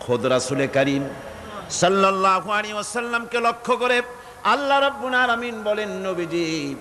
খোদ রাসুলে করিম সাল্লাল্লাহু আলাইহি ওয়াসাল্লামকে লক্ষ্য করে আল্লাহ রাব্বুল আলামিন বলেন, নবীজি,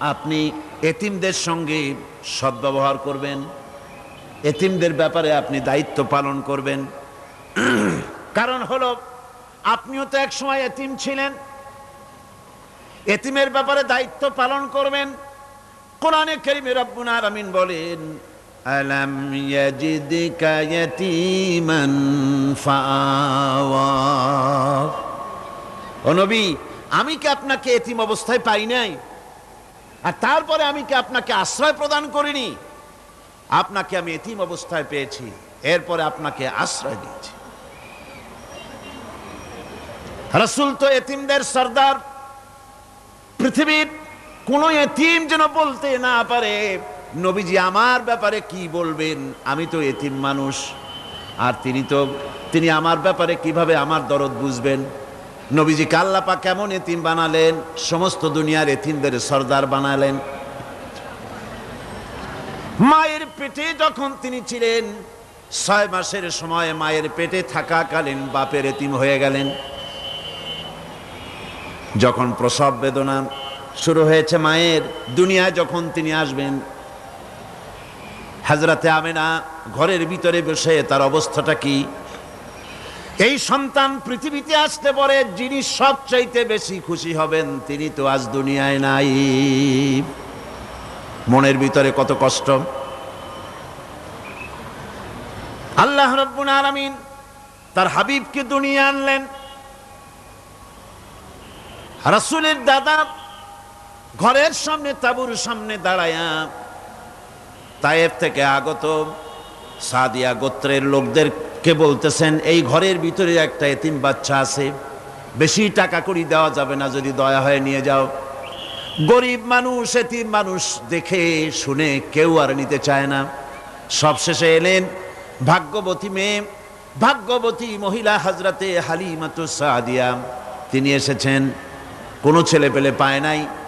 আপনি এতিমদের সঙ্গে সদ্ব্যবহার করবেন, এতিমদের ব্যাপারে আপনি দায়িত্ব পালন করবেন। কারণ হলো, আপনিও তো একসময় এতিম ছিলেন, এতিমের ব্যাপারে দায়িত্ব পালন করবেন। কোরআনে কারিমে রব্বুল আলামিন বলেন আলাম ইয়াজিদকা ইয়াতীমান ফাআওয়া ও নবী, আমি কি আপনাকে এতিম অবস্থায় পাই নাই? আর তারপরে আমি কি আপনাকে আশ্রয় প্রদান করিনি? আপনাকে আমি এতিম অবস্থায় পেয়েছি, এরপরে আপনাকে আশ্রয় দিয়েছি। রসুল তো এতিমদের সর্দার। পৃথিবীর কোন এতিম যেন বলতে না পারে। নবীজি, আমার ব্যাপারে কি বলবেন? আমি তো এতিম মানুষ। আর তিনি তো, তিনি আমার ব্যাপারে কীভাবে আমার দরদ বুঝবেন? নবীজি, কাল্লাপা কেমন এতিম বানালেন? সমস্ত দুনিয়ার এতিমদের সর্দার বানালেন। মায়ের পেটে যখন তিনি ছিলেন, ছয় মাসের সময় মায়ের পেটে থাকাকালীন বাপের এতিম হয়ে গেলেন। যখন প্রসব বেদনা শুরু হয়েছে মায়ের, দুনিয়ায় যখন তিনি আসবেন হাজরাতে আমেনা ঘরের ভিতরে বসে তার অবস্থাটা কি? এই সন্তান পৃথিবীতে আসতে পরে, যিনি সবচাইতে বেশি খুশি হবেন, তিনি তো আজ দুনিয়ায় নাই। মনের ভিতরে কত কষ্ট? আল্লাহ রব্বুল আলামিন তার হাবিবকে দুনিয়া আনলেন। রাসূলের দাদা ঘরের সামনে, তাবুর সামনে দাঁড়ায়া তায়েব থেকে আগত সাদিয়া গোত্রের লোকদেরকে বলতেছেন, এই ঘরের ভিতরে একটা এতিম বাচ্চা আছে, বেশি টাকা করি দেওয়া যাবে না, যদি দয়া হয়ে নিয়ে যাও। গরিব মানুষ, এতিম মানুষ দেখে, শুনে কেউ আর নিতে চায় না। সবশেষে এলেন ভাগ্যবতী মেয়ে, ভাগ্যবতী মহিলা হাজরাতে হালিমাতু সাদিয়া। তিনি এসেছেন, কোনো ছেলে পেলে পায় নাই।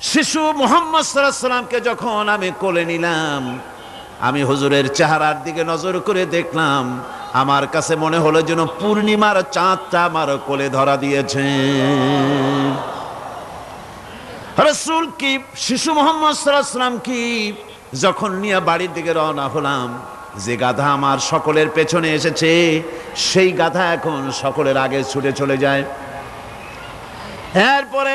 শিশু মোহাম্মদ সাল্লামকে যখন আমি কোলে নিলাম, আমি হুজুরের চেহারার দিকে নজর করে দেখলাম, আমার কাছে মনে হলো যেন পূর্ণিমার চাঁদটা আমার কোলে ধরা দিয়েছে। রসুল কি, শিশু মোহাম্মদ সাল্লাম কি, যখন নিয়ে বাড়ির দিকে রওনা হলাম, যে গাধা আমার সকলের পেছনে এসেছে, সেই গাধা এখন সকলের আগে ছুটে চলে যায়। এরপরে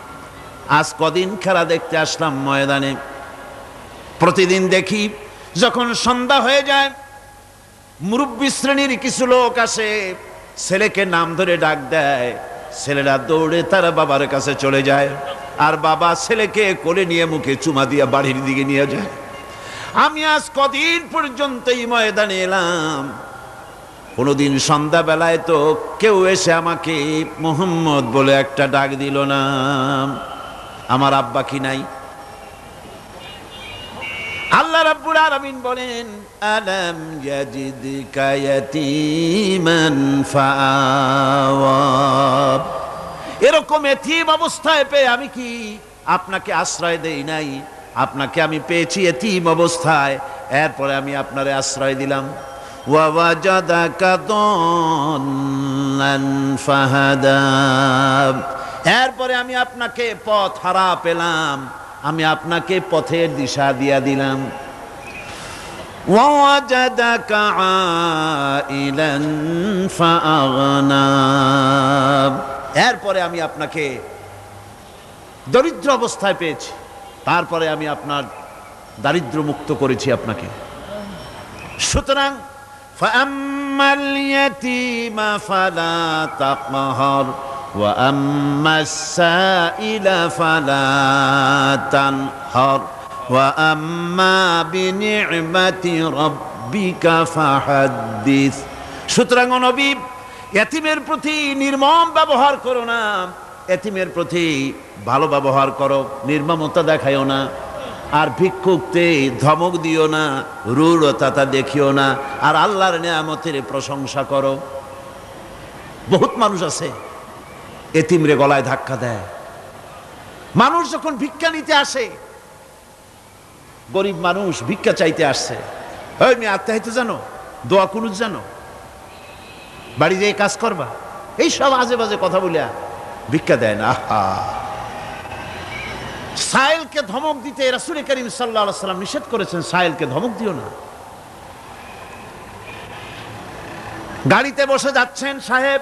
আজ কদিন খেলা দেখতে আসলাম ময়দানে। প্রতিদিন দেখি যখন সন্ধ্যা হয়ে যায়, মুরব্বী শ্রেণির কিছু লোক আসে, ছেলেকে নাম ধরে ডাক দেয়, ছেলেরা দৌড়ে তারা বাবার কাছে চলে যায়, আর বাবা ছেলেকে কোলে নিয়ে মুখে চুমা দিয়ে বাড়ির দিকে নিয়ে যায়। আমি আজ কদিন পর্যন্ত এই ময়দানে এলাম। কোনোদিন সন্ধ্যাবেলায় তো কেউ এসে আমাকে মোহাম্মদ বলে একটা ডাক দিল না আমার আব্বা কি নাই? আল্লাহ রাব্বুল আলামিন বলেন, আলাম ইয়াজিদকা ইয়াতীমান ফাআওয়া এরকম এতিম অবস্থায় পেয়ে আমি কি আপনাকে আশ্রয় দেই নাই? আপনাকে আমি পেয়েছি এতিম অবস্থায়, এরপরে আমি আপনারে আশ্রয় দিলাম। ওয়াওয়াজাদাকা দল্লান ফাহাদা। এরপরে আমি আপনাকে পথ হারা পেলাম আমি আপনাকে পথের দিশা দিয়া দিলাম ووجدك عائلا فأغنى এরপরে আমি আপনাকে দরিদ্র অবস্থায় পেয়েছি তারপরে আমি আপনার দারিদ্র মুক্ত করেছি আপনাকে সুতরাং فأما اليتيم فلا تقهر وأما السائل فلا تنهر وأما بنعمة ربك فحدث সুতরাং ও নবী এতিমের প্রতি নির্মম ব্যবহার করো না এতিমের প্রতি ভালো ব্যবহার করো নির্মমতা দেখায়ও না আর ভিক্ষুকতে ধমক দিও না রূঢ়তা দেখিও না আর আল্লাহর নিয়ামতের প্রশংসা করো বহুত মানুষ আছে এতিমরে গলায় ধাক্কা দেয়। মানুষ যখন ভিক্ষা নিতে আসে, গরিব মানুষ ভিক্ষা চাইতে আসছে। ওই মেয়ে জানো? দোয়া কুনুজ জানো? বাড়ি যেয়ে কাজ করবা? এই সব আজে বাজে কথা বলিয়া ভিক্ষা দেয় না। আহা! সাহেলকে ধমক দিতে রাসুল করিম সাল্লাহ সাল্লাম নিষেধ করেছেন সাহেলকে ধমক দিও না। গাড়িতে বসে যাচ্ছেন সাহেব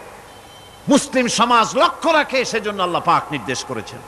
মুসলিম সমাজ লক্ষ্য রাখে সেজন্য আল্লাহ পাক নির্দেশ করেছেন।